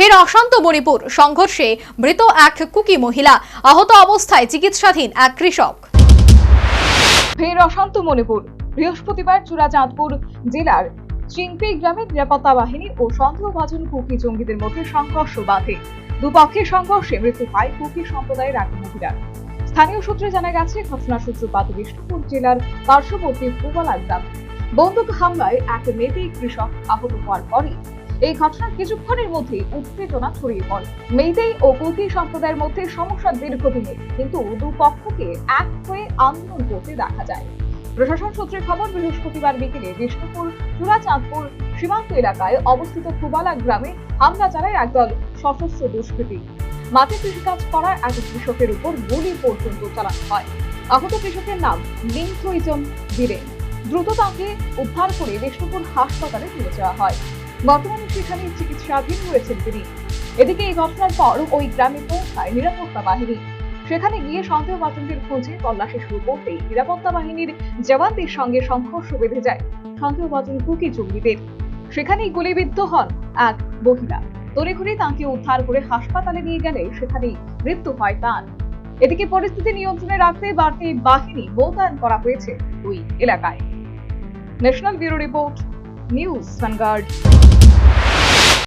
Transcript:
ফের অশান্ত মণিপুর সংঘর্ষে মৃত এক কুকি মহিলা। আহত অবস্থায় চিকিৎসাধীন এক কৃষক। ফের অশান্ত মণিপুর। বৃহস্পতিবার চূড়াচাঁদপুর জেলার চিংপি গ্রামের নিরাপত্তা বাহিনী ও সন্দেহভাজন কুকি জঙ্গিদের মধ্যে সংঘর্ষ বাঁধে। দুপক্ষের সংঘর্ষে মৃত্যু হয় কুকি সম্প্রদায়ের এক মহিলার স্থানীয় সূত্রে জানা গেছে, ঘটনার সূত্রপাত বিষ্ণুপুর জেলার পার্শ্ববর্তী পুবালা গ্রাম। বন্দুক হামলায় এক মেয়েতেই কৃষক আহত হওয়ার পরে এই ঘটনার কিছুক্ষণের মধ্যেই উত্তেজনা ছড়িয়ে পড়ে। মেইতেই ও কুকি সম্প্রদায়ের মধ্যে সমস্যা দীর্ঘদিনের, কিন্তু দুপক্ষকে এক হয়ে আন্দোলন করতে দেখা যায়। প্রশাসন সূত্রে খবর, বৃহস্পতিবার বিকেলে বিষ্ণুপুর চূড়াচাঁদপুর সীমান্ত এলাকায় অবস্থিত কুবালা গ্রামে হামলা চালায় একদল সশস্ত্র দুষ্কৃতী। মাঠে কৃষিকাজ করা এক কৃষকের উপর গুলি পর্যন্ত চালানো হয়। আহত কৃষকের নাম লিংথইজন বীরেন। দ্রুত তাকে উদ্ধার করে বিষ্ণুপুর হাসপাতালে তুলে যাওয়া হয়। বর্তমানে সেখানে চিকিৎসাধীন রয়েছেন তিনি। এদিকে এই ঘটনার পর ওই গ্রামে পৌঁছায় নিরাপত্তা বাহিনী। সেখানে গিয়ে সন্দেহভাজনদের খোঁজে তল্লাশি শুরু করতেই নিরাপত্তা বাহিনীর জওয়ানদের সঙ্গে সংঘর্ষ বেঁধে যায়। সন্দেহভাজন কুকি জঙ্গিদের সেখানেই গুলিবিদ্ধ হন এক মহিলা। তড়িঘড়ি তাঁকে উদ্ধার করে হাসপাতালে নিয়ে গেলে সেখানেই মৃত্যু হয় তার। এদিকে পরিস্থিতি নিয়ন্ত্রণে রাখতে বাড়তি বাহিনী মোতায়েন করা হয়েছে ওই এলাকায়। National bureau report News Vanguard.